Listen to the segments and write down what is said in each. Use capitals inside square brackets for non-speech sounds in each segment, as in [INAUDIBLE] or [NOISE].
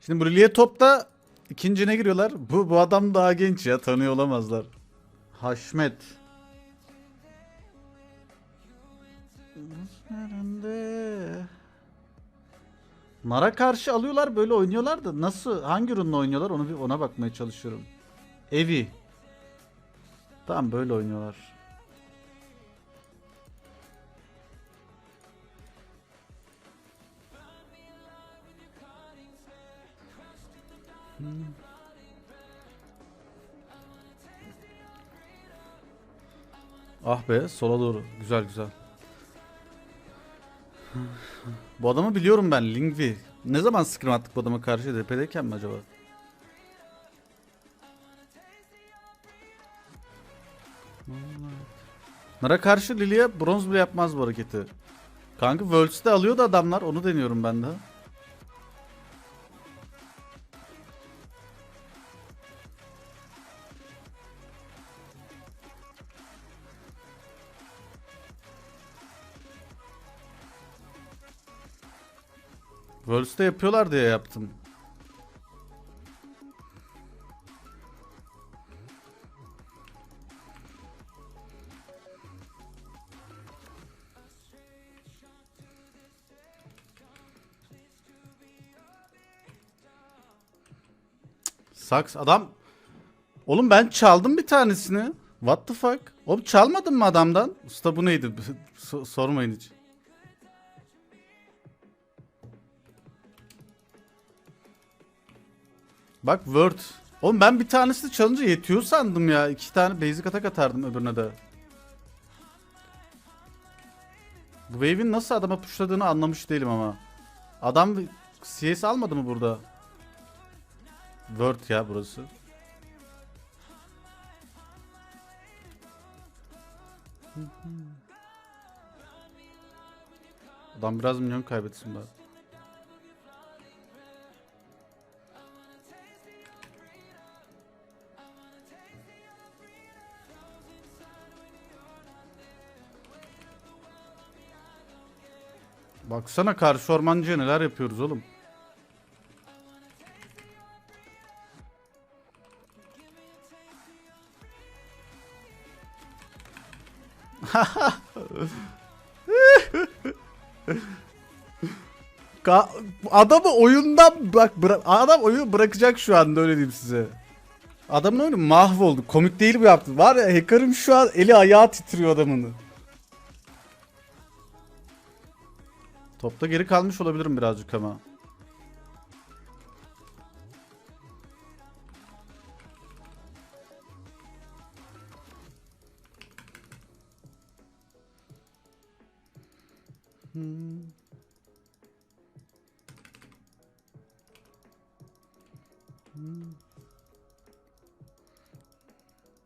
Şimdi Brilliant Top'ta ikincine giriyorlar. Bu, bu adam daha genç ya tanıyor olamazlar. Haşmet. Nara karşı alıyorlar böyle oynuyorlar da nasıl hangi ürünle oynuyorlar onu bir ona bakmaya çalışıyorum. Evi. Tamam böyle oynuyorlar. Ah be sola doğru. Güzel güzel. Bu adamı biliyorum ben Lingvi. Ne zaman scrim attık bu adama karşı DP'deyken mi acaba? Nara karşı Lilia bronz bile yapmaz bu hareketi. Kanka Worlds'te alıyordu adamlar onu deniyorum ben de. Worlds'te yapıyorlar diye yaptım. Saks adam Oğlum ben çaldım bir tanesini. What the fuck? Oğlum çalmadın mı adamdan? Usta bu neydi? [LAUGHS] So- sormayın hiç. Bak Word. Oğlum ben bir tanesini çalınca yetiyor sandım ya. İki tane basic atak atardım öbürüne de. Bu wave'in nasıl adama pushladığını anlamış değilim ama. Adam CS almadı mı burada? Word ya burası. Adam biraz milyon kaybetsin bari. Baksana karşı ormancıya neler yapıyoruz oğlum. Ka- adamı oyundan bak adam oyunu bırakacak şu anda öyle diyeyim size. Adamın oyunu mahvoldu. Komik değil bu yaptı. Var ya hacker'ım şu an eli ayağı titriyor adamın. Topta geri kalmış olabilirim birazcık ama. Hmm.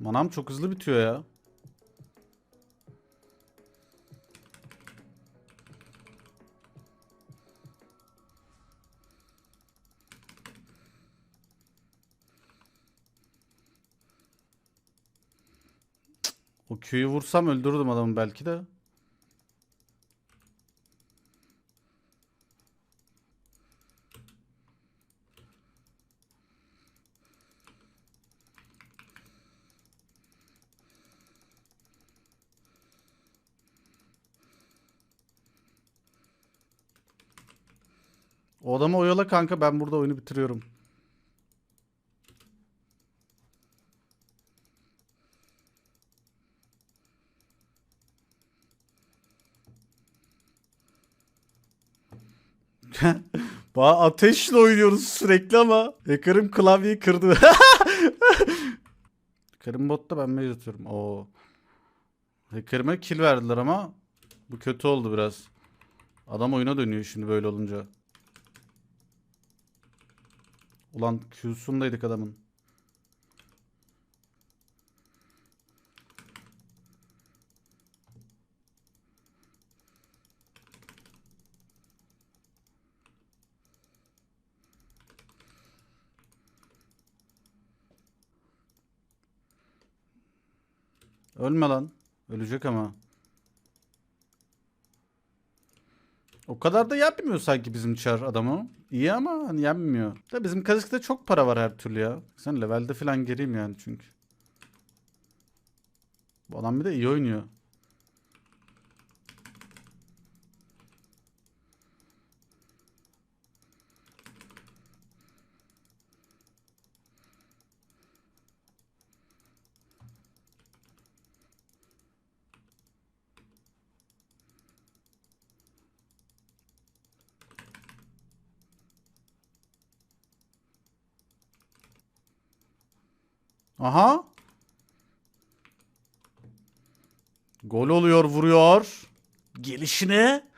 Manam çok hızlı bitiyor ya. O Q'yu vursam öldürürdüm adamı belki de. O adamı oyala kanka ben burada oyunu bitiriyorum. [LAUGHS] Ba ateşle oynuyoruz sürekli ama Hacker'ım klavyeyi kırdı. [LAUGHS] Hacker'ım botta ben mage atıyorum. Oo. Hacker'ıma kill verdiler ama bu kötü oldu biraz. Adam oyuna dönüyor şimdi böyle olunca. Ulan Q'sundaydık adamın. Ölme lan. Ölecek ama. O kadar da yenmiyor sanki bizim çar adamı. İyi ama hani yenmiyor. Da bizim Kazık'ta çok para var her türlü ya. Sen levelde falan geriyim yani çünkü. Bu adam bir de iyi oynuyor. Aha. Gol oluyor vuruyor. Gelişine.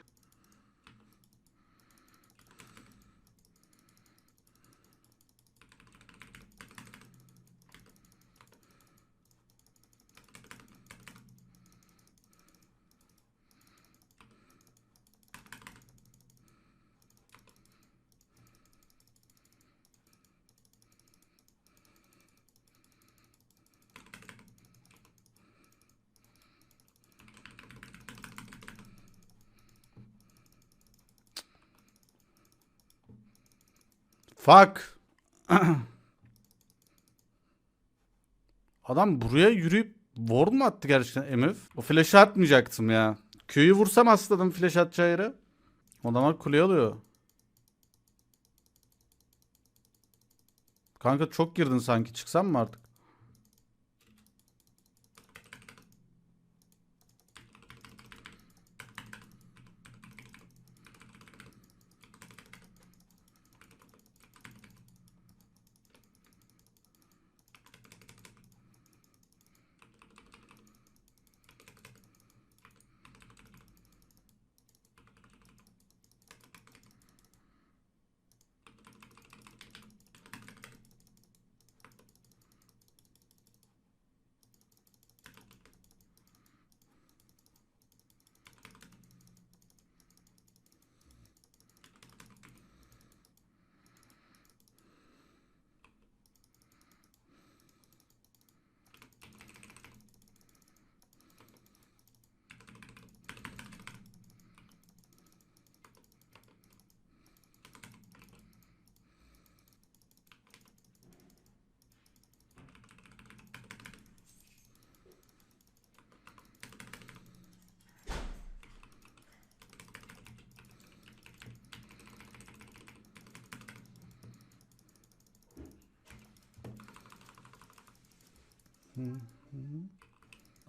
Fuck. [CLEARS THROAT] Adam buraya yürüyüp ward mu attı gerçekten MF? O flash'ı atmayacaktım ya. Q'yu vursam asladım flash atacağı yere. Adamlar kule alıyor. Kanka çok girdin sanki. Çıksam mı artık?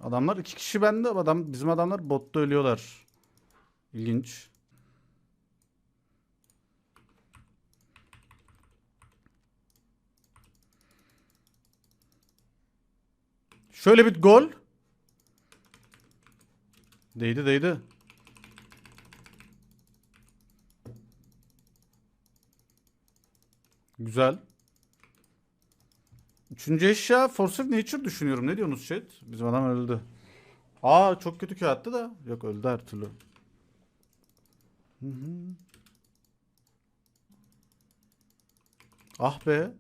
Adamlar iki kişi bende. Adam bizim adamlar botta ölüyorlar. İlginç. Şöyle bir gol. Değdi değdi. Güzel. Üçüncü eşya Force of Nature düşünüyorum. Ne diyorsunuz chat? Bizim adam öldü. Aa çok kötü köy attı da. Yok öldü her türlü. Hı hı. Ah be.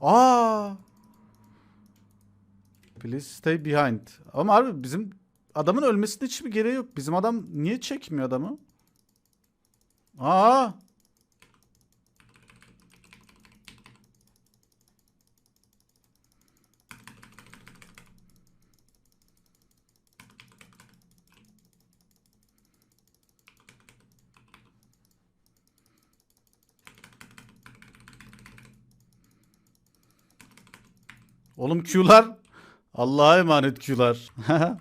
Aa. Please stay behind. Ama abi bizim adamın ölmesinde hiçbir gereği yok. Bizim adam niye çekmiyor adamı? Aa. Oğlum Q'lar. Allah'a emanet Q'lar. [LAUGHS]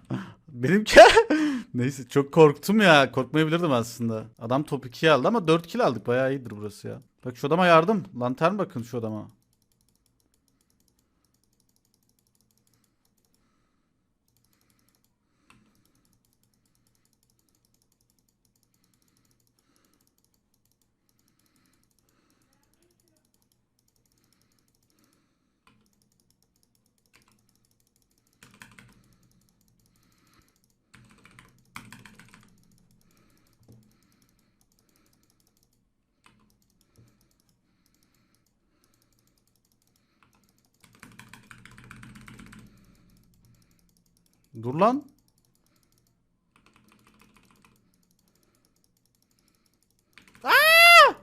Benimki [LAUGHS] Neyse çok korktum ya. Korkmayabilirdim aslında. Adam top 2'yi aldı ama 4 kill aldık. Bayağı iyidir burası ya. Bak şu adama yardım. Lantern bakın şu adama. Dur lan. Aa!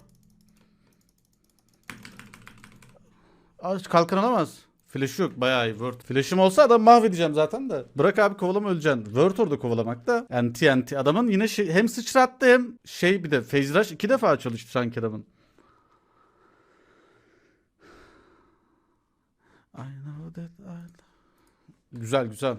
Kalkan alamaz. Flash yok bayağı iyi Word. Flash'im olsa adam mahvedeceğim zaten de. Bırak abi kovalama öleceksin. Word orada kovalamakta. Anti anti. Adamın yine şey, hem sıçrattı hem şey bir de Phase Rush iki defa çalıştı sanki adamın. I know that I... Güzel güzel.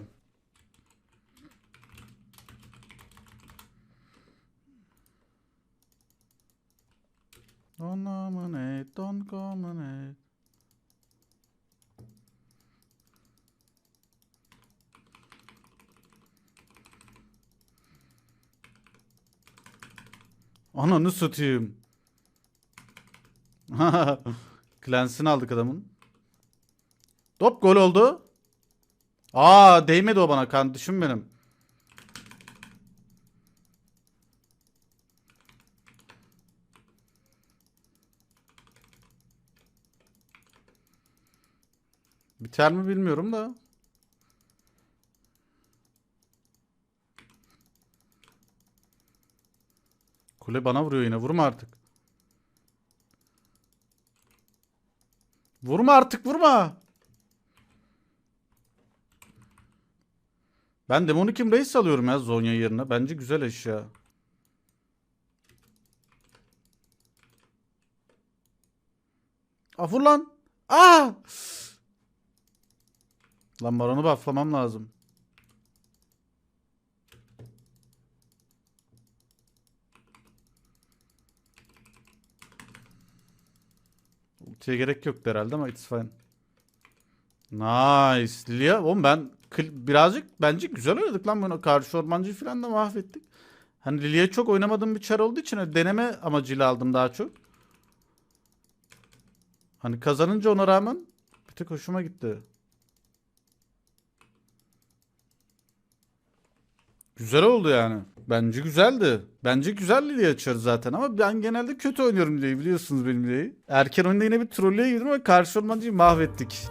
Don't nominate, don't nominate. Ananı satayım. [LAUGHS] Clans'ini aldık adamın. Top gol oldu. Aa değmedi o bana kardeşim benim. Biter mi bilmiyorum da. Kule bana vuruyor yine. Vurma artık. Vurma artık vurma. Ben Demonic Embrace alıyorum ya Zonya yerine. Bence güzel eşya. Aa vur lan. Aa! Lan Baron'u bufflamam lazım. Ultiye gerek yoktu herhalde ama it's fine. Nice. Lilia. Oğlum ben birazcık bence güzel oynadık lan bunu. Karşı ormancıyı falan da mahvettik. Hani Lilia'yı çok oynamadığım bir çar olduğu için deneme amacıyla aldım daha çok. Hani kazanınca ona rağmen bir tık hoşuma gitti. Güzel oldu yani. Bence güzeldi. Bence güzel Lilia açarız zaten ama ben genelde kötü oynuyorum Lilia'yı biliyorsunuz benim Lilia'yı. Erken oyunda yine bir trolleye girdim ama karşı ormancıyı mahvettik.